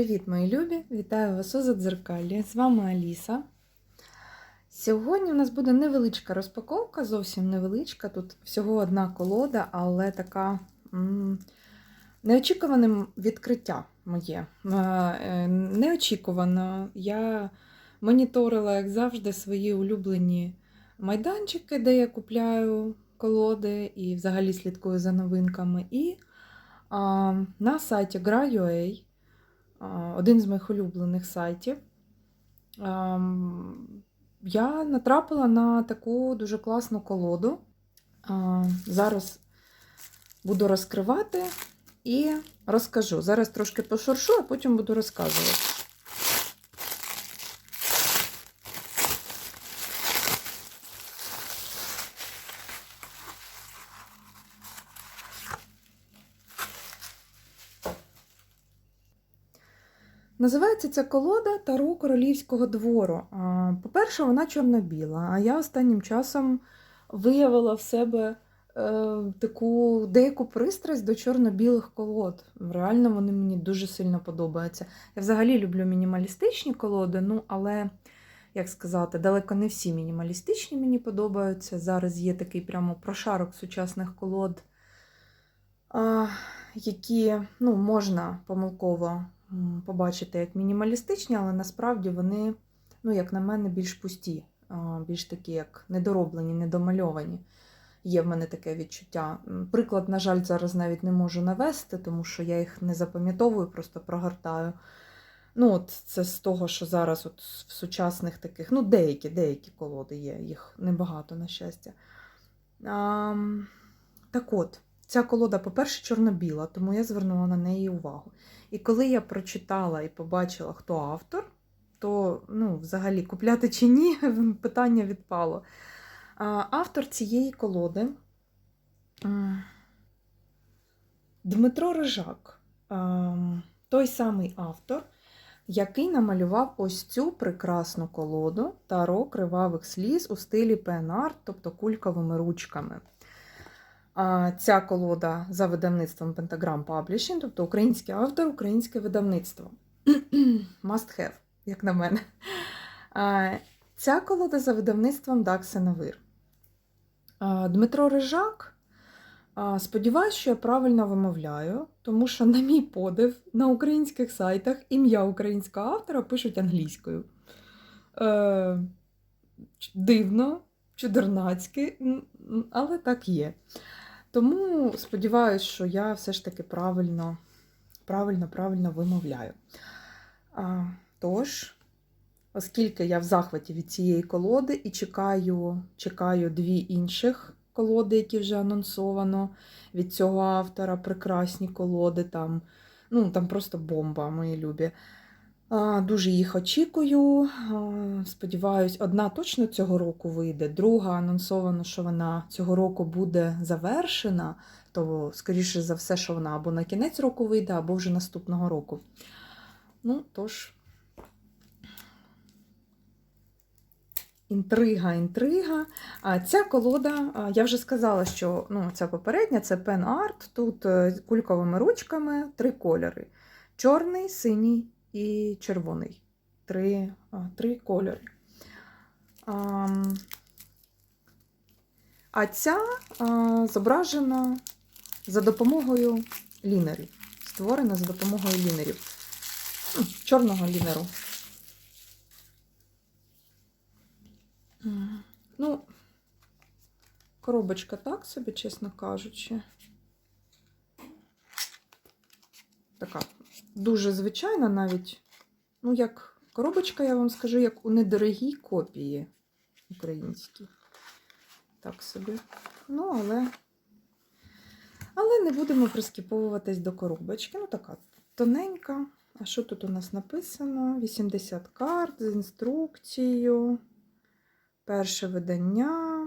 Привіт, мої любі! Вітаю вас у Задзеркалі. З вами Аліса. Сьогодні у нас буде невеличка розпаковка, зовсім невеличка. Тут всього одна колода, але така неочікуване відкриття моє. Е, е, Неочікувано. Я моніторила, як завжди, свої улюблені майданчики, де я купляю колоди і взагалі слідкую за новинками. І а, на сайті Gra.ua один з моїх улюблених сайтів. Я натрапила на таку дуже класну колоду. Зараз буду розкривати і розкажу. Зараз трошки пошуршу, а потім буду розказувати. Називається ця колода Таро Королівського двору. По-перше, вона чорно-біла, а я останнім часом виявила в себе е, таку деяку пристрасть до чорно-білих колод. Реально вони мені дуже сильно подобаються. Я взагалі люблю мінімалістичні колоди, ну але, як сказати, далеко не всі мінімалістичні мені подобаються. Зараз є такий прямо прошарок сучасних колод, які ну, можна помилково побачити як мінімалістичні, але насправді вони, ну, як на мене, більш пусті, більш такі, як недороблені, недомальовані. Є в мене таке відчуття. Приклад, на жаль, зараз навіть не можу навести, тому що я їх не запам'ятовую, просто прогортаю. Ну, от це з того, що зараз от в сучасних таких, ну, деякі, деякі колоди є, їх небагато, на щастя. А, так от, ця колода, по-перше, чорно-біла, тому я звернула на неї увагу. І коли я прочитала і побачила, хто автор, то ну, взагалі купляти чи ні, питання відпало. Автор цієї колоди Дмитро Рижак, той самий автор, який намалював ось цю прекрасну колоду Таро кривавих сліз у стилі пен-арт, тобто кульковими ручками. Ця колода за видавництвом Pentagram Publishing, тобто український автор, українське видавництво. Must have, як на мене. Ця колода за видавництвом Даксенавир. Дмитро Рижак. Сподіваюсь, що я правильно вимовляю, тому що, на мій подив, на українських сайтах ім'я українського автора пишуть англійською. Е, Дивно, чудернацьки, але так є. Тому сподіваюся, що я все ж таки правильно, правильно, правильно вимовляю. А, тож, оскільки я в захваті від цієї колоди і чекаю, чекаю дві інших колоди, які вже анонсовано від цього автора, прекрасні колоди, там, ну, там просто бомба, мої любі. Дуже їх очікую. Сподіваюсь, одна точно цього року вийде, друга анонсовано, що вона цього року буде завершена, то, скоріше за все, що вона або на кінець року вийде, або вже наступного року. Ну, тож, інтрига, інтрига. А ця колода, я вже сказала, що ну, ця попередня це пен арт. Тут е, кульковими ручками три кольори: чорний, синій і червоний. Три, три кольори. А, ця зображена за допомогою лінерів. Створена за допомогою лінерів. Чорного лінеру. Ну, коробочка так собі, чесно кажучи. Така дуже звичайна навіть. Ну, як коробочка, я вам скажу, як у недорогій копії українській. Так собі. Ну, але. Але не будемо прискіповуватись до коробочки. Ну, така тоненька. А що тут у нас написано? 80 карт з інструкцією. Перше видання.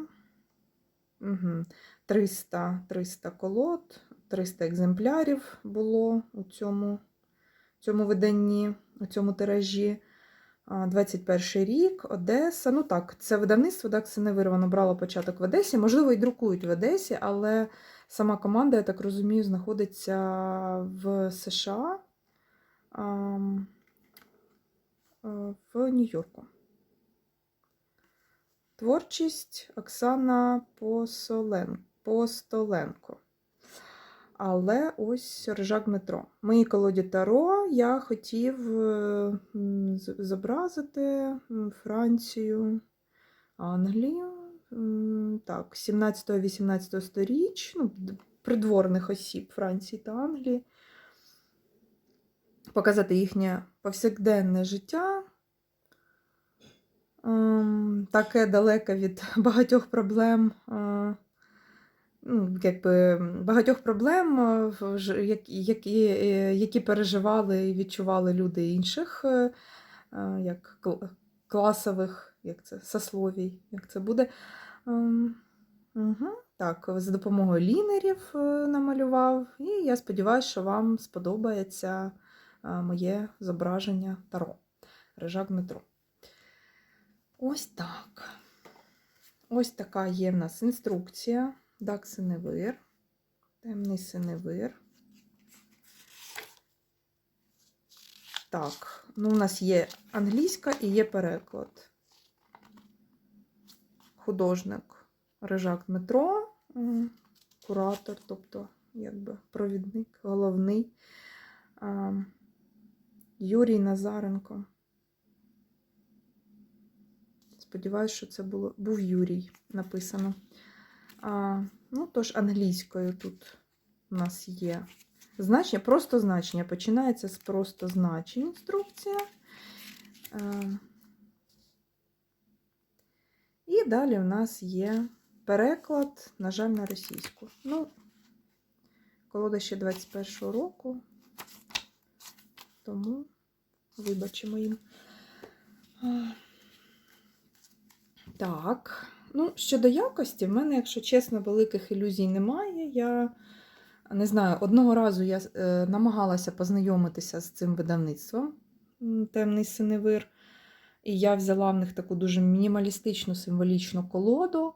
Угу. 300, 300 колод, 300 екземплярів було у цьому, цьому виданні, у цьому тиражі. 21 рік, Одеса. Ну так, це видавництво, так, це не вирвано брало початок в Одесі. Можливо, і друкують в Одесі, але сама команда, я так розумію, знаходиться в США. е, в Нью-Йорку. Творчість Оксана Посолен... Але ось ржак метро. В моїй колоді Таро я хотів е, зобразити Францію, Англію. Так, 17-18 сторіч, ну, придворних осіб Франції та Англії. Показати їхнє повсякденне життя. Ем, Таке далеке від багатьох проблем. Ну, якби багатьох проблем, які, які, е, переживали і відчували люди інших, е, як класових, як це, сословій, як це буде. Угу. Так, за допомогою лінерів е, намалював, і я сподіваюся, що вам сподобається моє зображення Таро. Рижак Дмитро. Ось так. Ось така є в нас інструкція. Дак синевир, темний синевир. Так, ну у нас є англійська і є переклад. Художник Рижак Дмитро, куратор, тобто якби провідник, головний. Юрій Назаренко. Сподіваюсь, що це було, був Юрій написано. А, ну, тож, англійською тут у нас є значення, просто значення. Починається з просто значень інструкція. А, і далі у нас є переклад, на жаль, на російську. Ну, колода ще 21-го року, тому вибачимо їм. Так, ну, щодо якості, в мене, якщо чесно, великих ілюзій немає. Я не знаю, одного разу я е, намагалася познайомитися з цим видавництвом Темний синевир. І я взяла в них таку дуже мінімалістичну символічну колоду.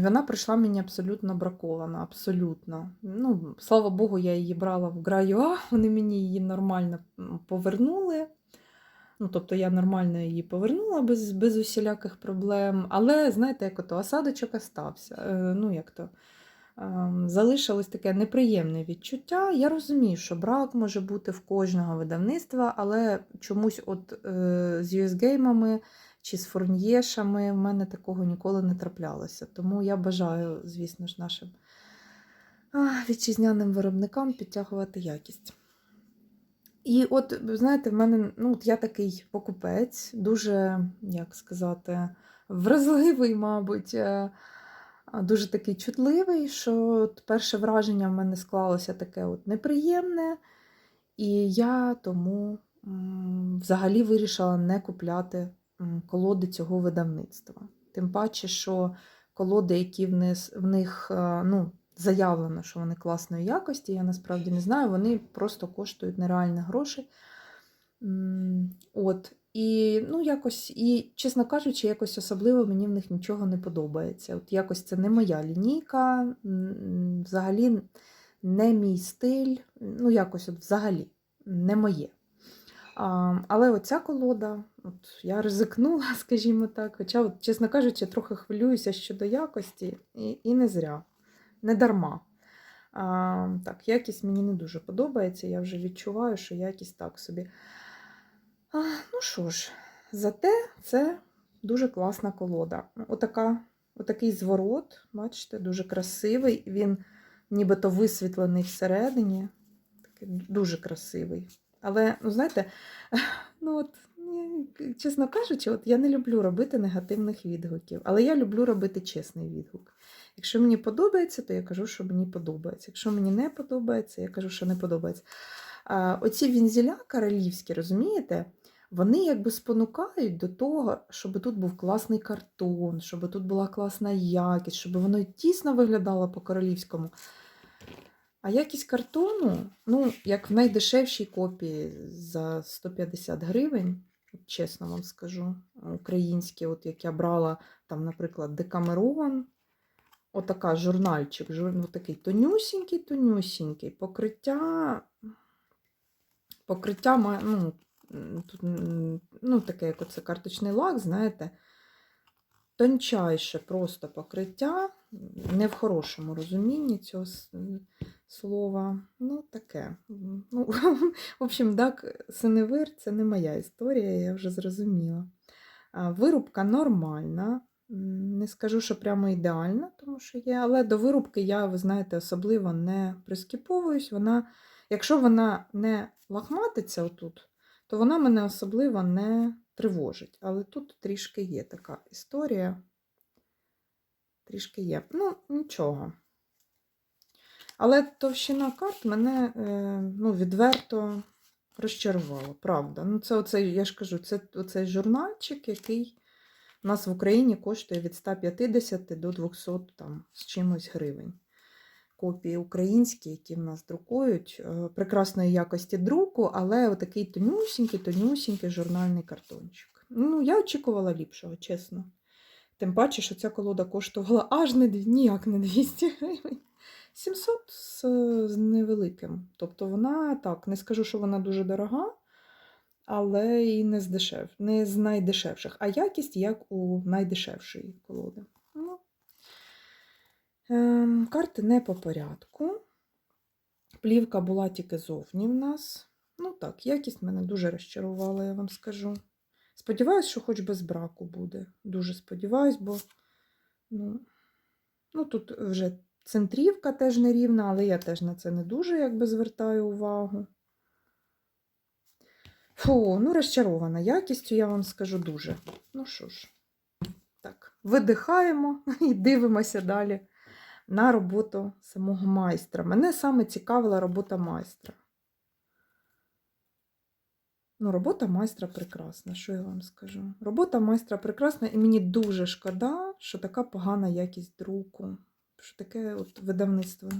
Вона прийшла мені абсолютно бракована, абсолютно. Ну, слава Богу, я її брала в Граюа, вони мені її нормально повернули. Ну, тобто я нормально її повернула без, без усіляких проблем. Але, знаєте, як ото осадочок остався. Е, Ну, як то ем, залишилось таке неприємне відчуття. Я розумію, що брак може бути в кожного видавництва, але чомусь от е, з US-геймами чи з форньєшами в мене такого ніколи не траплялося. Тому я бажаю, звісно ж, нашим вітчизняним виробникам підтягувати якість. І от, знаєте, в мене, ну, от я такий покупець, дуже, як сказати, вразливий, мабуть, е, дуже такий чутливий, що от перше враження в мене склалося таке от неприємне, і я тому взагалі вирішила не купляти колоди цього видавництва. Тим паче, що колоди, які в них, е, ну, заявлено, що вони класної якості, я насправді не знаю, вони просто коштують нереальних грошей. М, От. І, ну, якось, і, чесно кажучи, якось особливо мені в них нічого не подобається. От якось це не моя лінійка, взагалі не мій стиль, ну, якось от взагалі не моє. А, але оця колода, от я ризикнула, скажімо так. Хоча, от, чесно кажучи, трохи хвилююся щодо якості, і, і не зря, не дарма. А, так, якість мені не дуже подобається. Я вже відчуваю, що якість так собі. А, ну що ж, зате це дуже класна колода. Отака, отакий зворот, бачите, дуже красивий. Він нібито висвітлений всередині. Такий дуже красивий. Але, ну, знаєте, ну от, чесно кажучи, от я не люблю робити негативних відгуків, але я люблю робити чесний відгук. Якщо мені подобається, то я кажу, що мені подобається. Якщо мені не подобається, я кажу, що не подобається. А, оці вінзіля королівські, розумієте, вони якби спонукають до того, щоб тут був класний картон, щоб тут була класна якість, щоб воно тісно виглядало по-королівському. А якість картону, ну, як в найдешевшій копії за 150 гривень, чесно вам скажу, українські, от як я брала, там, наприклад, Декамерон, отака журнальчик, жур... ну, такий тонюсінький, тонюсінький, покриття покриття ну, тут, ну, таке, як оце карточний лак, знаєте, тончайше просто покриття, не в хорошому розумінні цього слова. Ну, таке. Ну, в общем, так, синевир це не моя історія, я вже зрозуміла. Вирубка нормальна. Не скажу, що прямо ідеальна, тому що є, але до вирубки я, ви знаєте, особливо не прискіповуюсь. Вона, якщо вона не лахматиться отут, то вона мене особливо не тривожить. Але тут трішки є така історія. Трішки є. Ну, нічого. Але товщина карт мене е, ну, відверто розчарувала, правда. Ну, це оцей, я ж кажу, це оцей журнальчик, який у нас в Україні коштує від 150 до 200 там, з чимось гривень. Копії українські, які в нас друкують, е, прекрасної якості друку, але отакий тонюсінький, тонюсінький журнальний картончик. Ну, я очікувала ліпшого, чесно. Тим паче, що ця колода коштувала аж не ніяк не 200 гривень. 700 з, з невеликим. Тобто вона так, не скажу, що вона дуже дорога, але і не з, дешев, не з найдешевших, а якість як у найдешевшої колоди. Ну, ем, карти не по порядку. Плівка була тільки зовні в нас. Ну так, якість мене дуже розчарувала, я вам скажу. Сподіваюсь, що хоч без браку буде. Дуже сподіваюсь, бо ну, ну тут вже центрівка теж нерівна, але я теж на це не дуже якби звертаю увагу. Фу, ну розчарована якістю, я вам скажу дуже. Ну що ж, так, видихаємо і дивимося далі на роботу самого майстра. Мене саме цікавила робота майстра. Ну, робота майстра прекрасна, що я вам скажу. Робота майстра прекрасна, і мені дуже шкода, що така погана якість друку. Що таке от видавництво.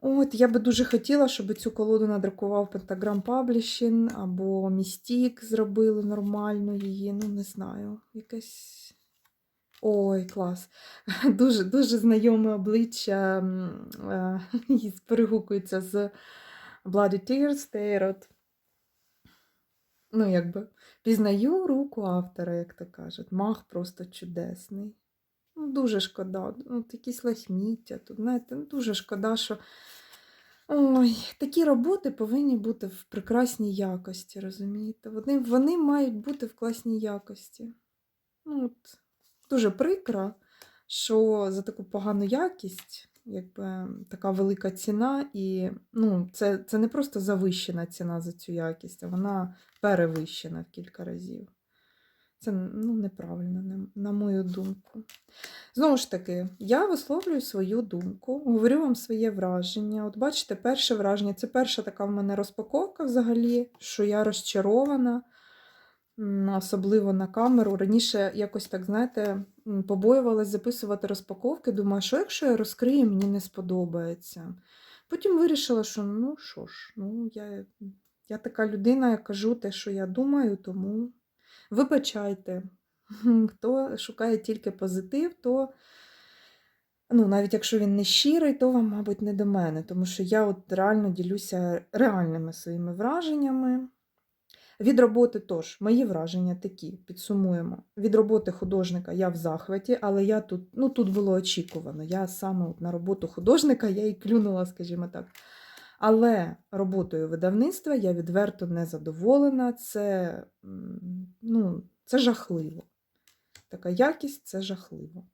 От, я би дуже хотіла, щоб цю колоду надрукував Pentagram Publishing або Mystic зробили нормально її. Ну, не знаю, якесь. Ой, клас. Дуже, дуже знайоме обличчя е, перегукується з Bloody Tears Tarot. Ну, якби пізнаю руку автора, як то кажуть. Мах просто чудесний. Ну, дуже шкода. От якісь лахміття тут, знаєте, ну, дуже шкода, що. Ой, такі роботи повинні бути в прекрасній якості, розумієте? Вони, вони мають бути в класній якості. Ну, от, дуже прикро, що за таку погану якість, якби така велика ціна, і ну, це, це не просто завищена ціна за цю якість, а вона перевищена в кілька разів. Це ну, неправильно, на, мою думку. Знову ж таки, я висловлюю свою думку, говорю вам своє враження. От бачите, перше враження це перша така в мене розпаковка взагалі, що я розчарована, особливо на камеру. Раніше якось так, знаєте, м, побоювалась записувати розпаковки. Думаю, що якщо я розкрию, мені не сподобається. Потім вирішила, що ну що ж, ну я, я така людина, я кажу те, що я думаю, тому вибачайте. Хто шукає тільки позитив, то ну, навіть якщо він не щирий, то вам, мабуть, не до мене, тому що я от реально ділюся реальними своїми враженнями. Від роботи тож, мої враження такі, підсумуємо. Від роботи художника я в захваті, але я тут, ну тут було очікувано. Я саме от на роботу художника я і клюнула, скажімо так. Але роботою видавництва я відверто не задоволена. Це, ну, це жахливо. Така якість це жахливо.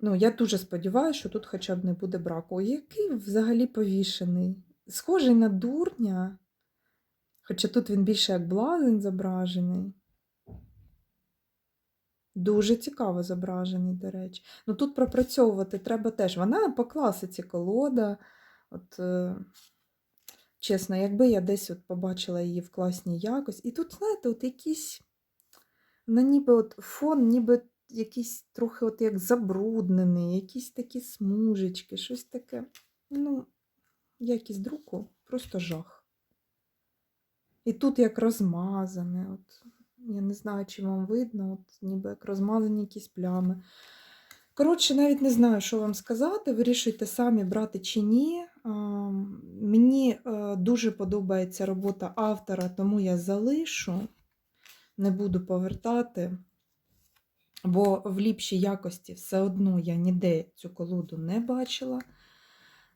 Ну, я дуже сподіваюся, що тут хоча б не буде браку. Який взагалі повішений? Схожий на дурня, хоча тут він більше як блазень зображений. Дуже цікаво зображений, до речі. Ну тут пропрацьовувати треба теж. Вона по класиці колода. От, е, чесно, якби я десь от побачила її в класній якості. І тут, знаєте, от якийсь, ну, ніби от фон, ніби якийсь трохи от як забруднений, якісь такі смужечки, щось таке. Ну, якість друку, просто жах. І тут як розмазане. От, я не знаю, чи вам видно, от, ніби як розмазані якісь плями. Коротше, навіть не знаю, що вам сказати. Вирішуйте самі, брати чи ні. Мені е, дуже подобається робота автора, тому я залишу, не буду повертати, бо в ліпшій якості все одно я ніде цю колоду не бачила.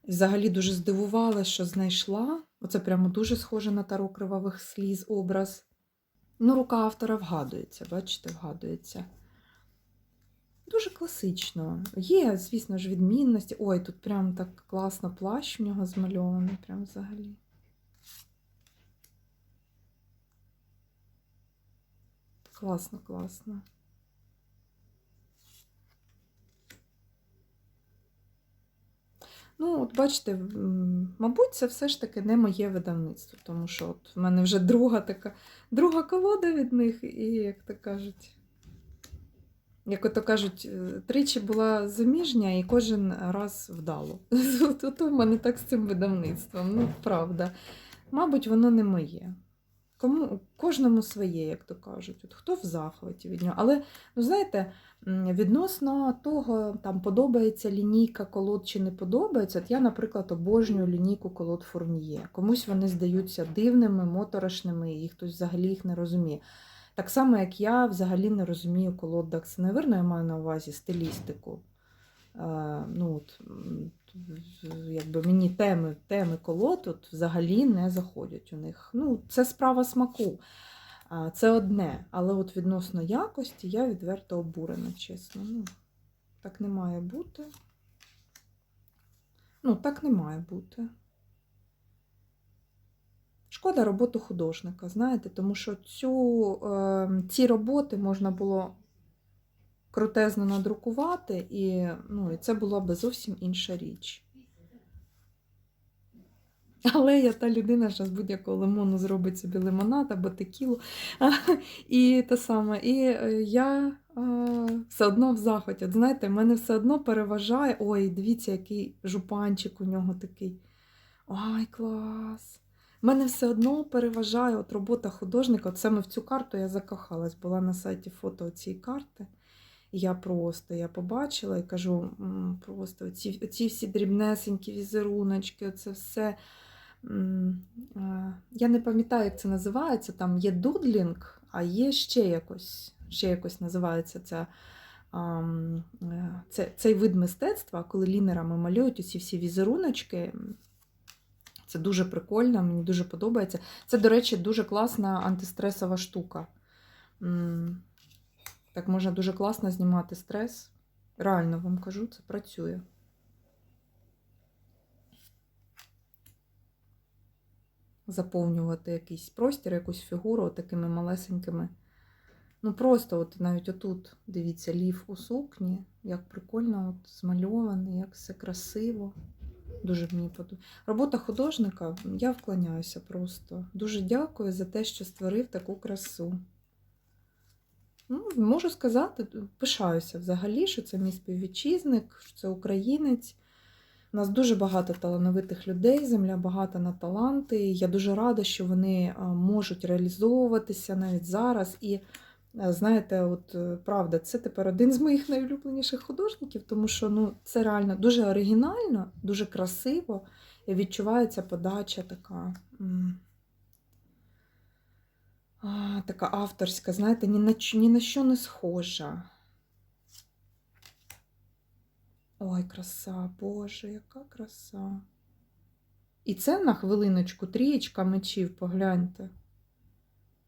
Взагалі дуже здивувалася, що знайшла. Оце прямо дуже схоже на таро кривавих сліз образ. Ну, рука автора вгадується, бачите, вгадується. Дуже класично. Є, звісно ж, відмінності. Ой, тут прям так класно плащ в нього змальований, прям взагалі. Класно, класно. Ну, от бачите, мабуть, це все ж таки не моє видавництво, тому що от в мене вже друга така, друга колода від них, і, як то кажуть, як ото кажуть, е, тричі була заміжня і кожен раз вдало. Тут у мене так з цим видавництвом, ну, правда. Мабуть, воно не моє. Кому, кожному своє, як то кажуть. От хто в захваті від нього. Але, ну знаєте, відносно того, там подобається лінійка колод чи не подобається, от я, наприклад, обожнюю лінійку колод Фурніє. Комусь вони здаються дивними, моторошними, і хтось взагалі їх не розуміє. Так само, як я взагалі не розумію колод Даксеневерно, я маю на увазі стилістику. Е, ну, от, якби мені теми, теми колод от, взагалі не заходять у них. Ну, це справа смаку. Це одне. Але от відносно якості я відверто обурена, чесно. Ну, так не має бути. Ну, так не має бути. Шкода роботу художника, знаєте, тому що цю, е, ці роботи можна було крутезно надрукувати, і, ну, і це була би зовсім інша річ. Але я та людина, що з будь-якого лимону зробить собі лимонад або текілу. І те саме. І е, я е, все одно в захваті. От знаєте, мене все одно переважає. Ой, дивіться, який жупанчик у нього такий. Ой, клас! Мене все одно переважає от робота художника. От саме в цю карту я закохалась, була на сайті фото цієї карти. Я просто я побачила і кажу, просто оці, оці всі дрібнесенькі візеруночки, це все. Я не пам'ятаю, як це називається. Там є дудлінг, а є ще якось, ще якось називається ця, е, це, цей вид мистецтва, коли лінерами малюють оці всі візеруночки. Це дуже прикольно, мені дуже подобається. Це, до речі, дуже класна антистресова штука. Так можна дуже класно знімати стрес. Реально вам кажу, це працює. Заповнювати якийсь простір, якусь фігуру такими малесенькими. Ну, просто от навіть отут, дивіться, лів у сукні, як прикольно от змальований, як все красиво. Дуже мені подобається. Робота художника, я вклоняюся просто. Дуже дякую за те, що створив таку красу. Ну, можу сказати, пишаюся взагалі, що це мій співвітчизник, що це українець. У нас дуже багато талановитих людей, земля багата на таланти. Я дуже рада, що вони можуть реалізовуватися навіть зараз. І знаєте, от е, правда, це тепер один з моїх найулюбленіших художників, тому що ну, це реально дуже оригінально, дуже красиво і відчувається подача така. А, така авторська, знаєте, ні на, ні на що не схожа. Ой, краса, Боже, яка краса. І це на хвилиночку трієчка мечів, погляньте.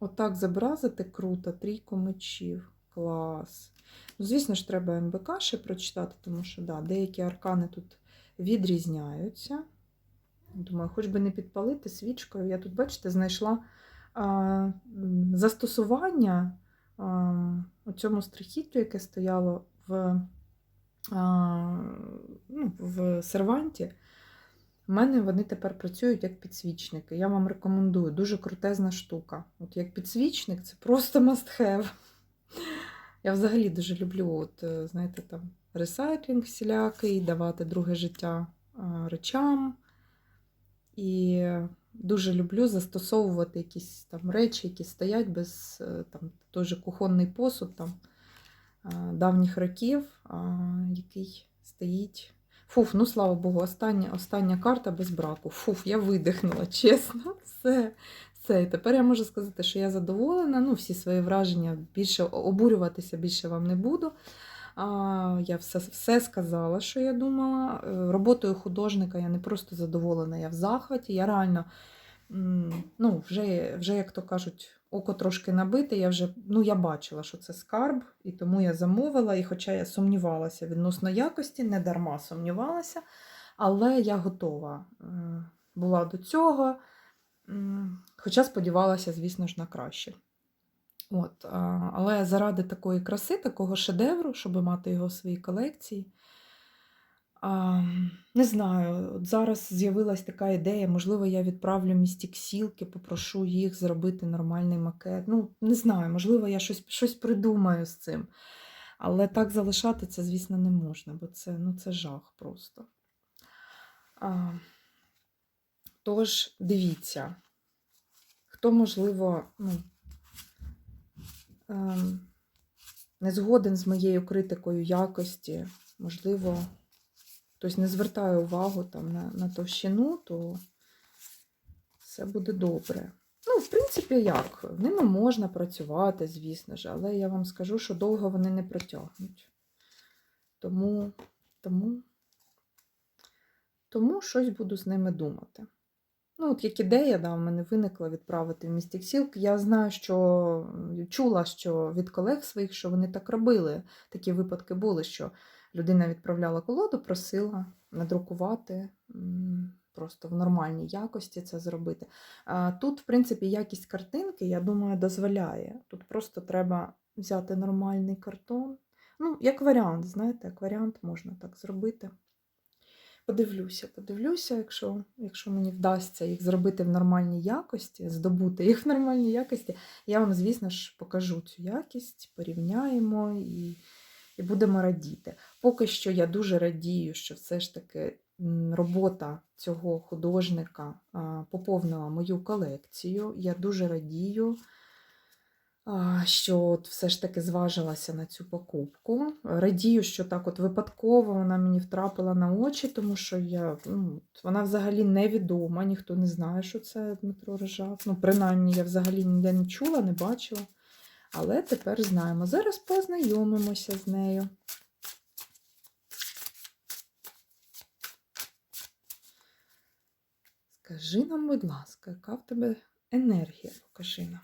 Отак зобразити круто, трійку мечів. Клас. Ну, звісно ж, треба МБК ще прочитати, тому що да, деякі аркани тут відрізняються. Думаю, хоч би не підпалити свічкою. Я тут, бачите, знайшла застосування у цьому страхіттю, яке стояло в, ну, в серванті. У мене вони тепер працюють як підсвічники. Я вам рекомендую. Дуже крутезна штука. От як підсвічник, це просто must have. Я взагалі дуже люблю, от, е, знаєте, там ресайклінг всілякий, давати друге життя речам. І дуже люблю застосовувати якісь там речі, які стоять без е, там, той же кухонний посуд. Там. давніх років, який стоїть. Фуф, ну слава Богу, остання, остання карта без браку. Фуф, я видихнула, чесно. Все. Все. І тепер я можу сказати, що я задоволена. Ну, всі свої враження більше обурюватися більше вам не буду. Я все, все сказала, що я думала. Е, Роботою художника я не просто задоволена, я в захваті. Я реально, ну, вже, вже як то кажуть, око трошки набите. Я вже ну, я бачила, що це скарб, і тому я замовила. І хоча я сумнівалася відносно якості, не дарма сумнівалася, але я готова е, була до цього. Хоча сподівалася, звісно ж, на краще. От, але заради такої краси, такого шедевру, щоб мати його в своїй колекції. Не знаю, от зараз з'явилась така ідея, можливо, я відправлю містік сілки, попрошу їх зробити нормальний макет. Ну, не знаю, можливо, я щось, щось придумаю з цим. Але так залишати це, звісно, не можна, бо це, ну, це жах просто. А, тож, дивіться, хто, можливо, ну, не згоден з моєю критикою якості, можливо, хтось не звертає увагу там, на, на товщину, то все буде добре. Ну, в принципі, як? Ними можна працювати, звісно ж, але я вам скажу, що довго вони не протягнуть. Тому, тому, тому щось буду з ними думати. Ну, от як ідея, да, в мене виникла відправити в містік Сілк. Я знаю, що чула, що від колег своїх, що вони так робили. Такі випадки були, що людина відправляла колоду, просила надрукувати просто в нормальній якості це зробити. Тут, в принципі, якість картинки, я думаю, дозволяє. Тут просто треба взяти нормальний картон. Ну, як варіант, знаєте, як варіант можна так зробити. Подивлюся, подивлюся, якщо, якщо мені вдасться їх зробити в нормальній якості, здобути їх в нормальній якості, я вам, звісно ж, покажу цю якість, порівняємо і, і будемо радіти. Поки що я дуже радію, що все ж таки робота цього художника поповнила мою колекцію. Я дуже радію що от все ж таки зважилася на цю покупку. Радію, що так от випадково вона мені втрапила на очі, тому що я, ну, вона взагалі невідома, ніхто не знає, що це Дмитро Рижак. Ну, принаймні, я взагалі ніде не чула, не бачила. Але тепер знаємо. Зараз познайомимося з нею. Скажи нам, будь ласка, яка в тебе енергія? Покажи нам.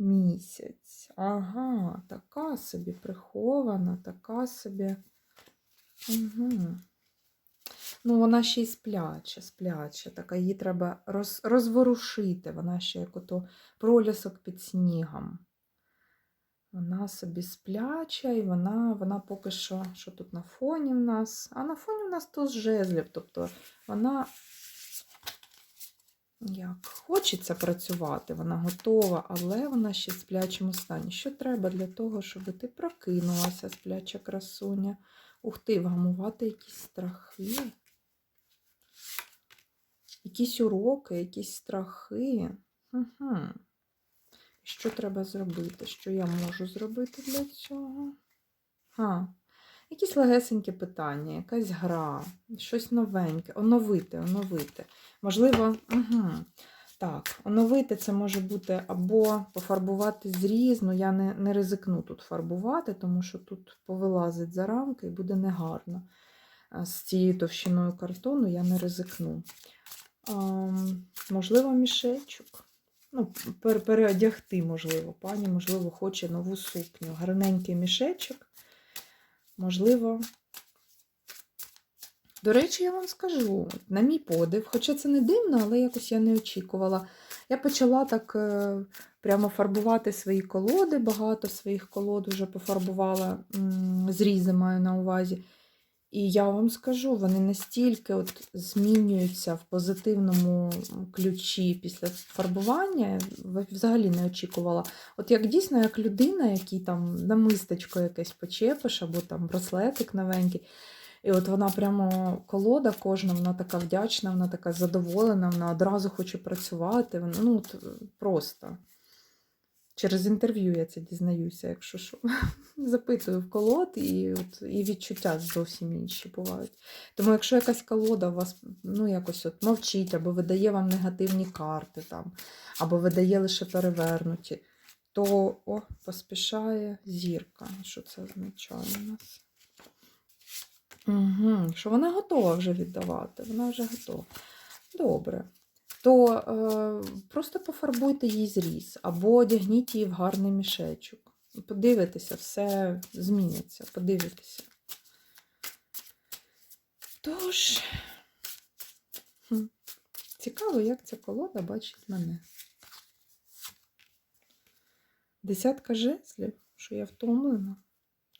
Місяць. Ага, така собі прихована, така собі. Угу. Ну, вона ще й спляча, спляча. Така її треба роз, розворушити. Вона ще як ото пролісок під снігом. Вона собі спляча, і вона, вона поки що, що тут на фоні в нас? А на фоні в нас туз жезлів. Тобто вона як хочеться працювати, вона готова, але вона ще в сплячому стані. Що треба для того, щоб ти прокинулася, спляча красуня? Ух ти, вгамувати якісь страхи, якісь уроки, якісь страхи. Угу. Що треба зробити? Що я можу зробити для цього? А, якісь легесенькі питання, якась гра, щось новеньке, оновити, оновити. Можливо, угу. так, оновити це може бути або пофарбувати зріз, ну я не, не ризикну тут фарбувати, тому що тут повилазить за рамки і буде негарно. З цією товщиною картону я не ризикну. А, можливо, мішечок. Ну, переодягти, можливо, пані, можливо, хоче нову сукню. Гарненький мішечок. Можливо. До речі, я вам скажу, на мій подив, хоча це не дивно, але якось я не очікувала. Я почала так е, прямо фарбувати свої колоди, багато своїх колод вже пофарбувала, зрізи маю на увазі. І я вам скажу, вони настільки от змінюються в позитивному ключі після фарбування, взагалі не очікувала. От як дійсно, як людина, який там намистечко якесь почепиш, або там браслетик новенький. І от вона прямо колода кожна, вона така вдячна, вона така задоволена, вона одразу хоче працювати. Ну, от, просто. Через інтерв'ю я це дізнаюся, якщо що. Запитую в колод, і, от, і відчуття зовсім інші бувають. Тому якщо якась колода у вас ну, якось от мовчить, або видає вам негативні карти, там, або видає лише перевернуті, то о, поспішає зірка. Що це означає у нас? Угу, що вона готова вже віддавати, вона вже готова. Добре. То е, просто пофарбуйте їй зріз або одягніть її в гарний мішечок. І Подивитеся, все зміниться. Подивитеся. Тож, хм, цікаво, як ця колода бачить мене. Десятка жезлів, що я втомлена.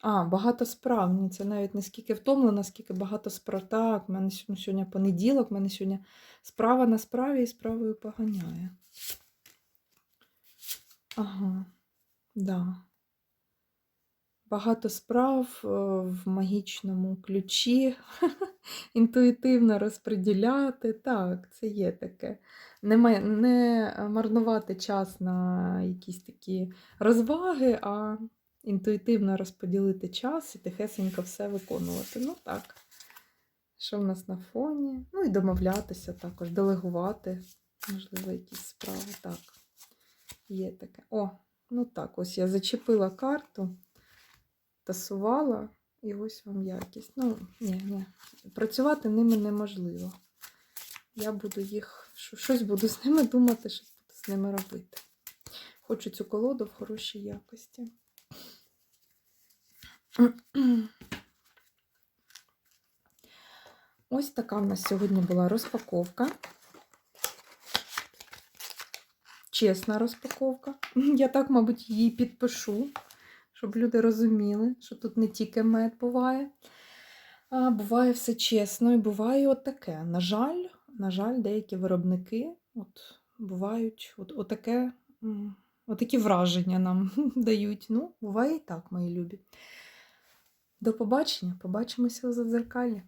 А, багато справ. Ні, це навіть не скільки втомлена, скільки багато справ. Так, в мене сьогодні, сьогодні понеділок, в мене сьогодні справа на справі і справою поганяє. Ага, да. Багато справ е, в магічному ключі, інтуїтивно розподіляти. Так, це є таке. Не, не марнувати час на якісь такі розваги, а інтуїтивно розподілити час і тихесенько все виконувати. Ну так. Що в нас на фоні? Ну і домовлятися також, делегувати, можливо, якісь справи. Так, є таке. О, ну так, ось я зачепила карту, тасувала, і ось вам якість. Ну, ні, ні. Працювати ними неможливо. Я буду їх, щось буду з ними думати, щось буду з ними робити. Хочу цю колоду в хорошій якості. Ось така в нас сьогодні була розпаковка. Чесна розпаковка. Я так, мабуть, її підпишу, щоб люди розуміли, що тут не тільки мед буває, а буває все чесно і буває от таке. На жаль, на жаль, деякі виробники от, бувають от, отаке, отакі враження нам дають. Ну, буває і так, мої любі. До побачення. Побачимося у задзеркалі.